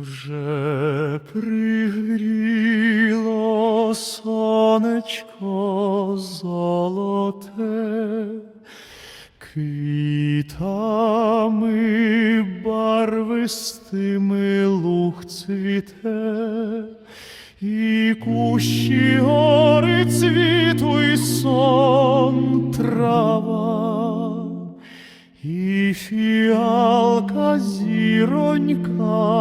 Вже пригріло сонечко золоте, квітами барвистими луг цвіте, і кущі гори цвіту, і сон трава. І фіалка зіронька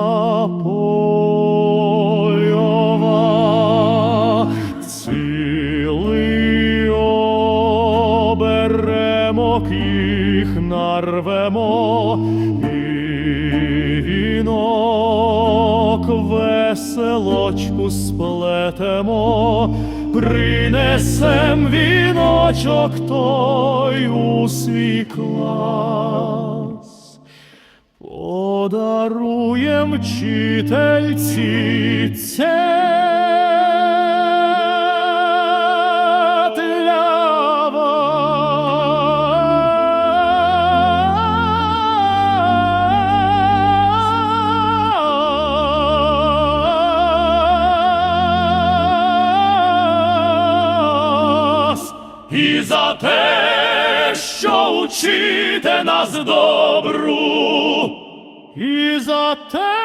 оберемок їх нарвемо, вінок веселочку сплетемо, принесем віночок той у свій клас. Подаруєм вчительці це І за те, що учите нас добру, і за те,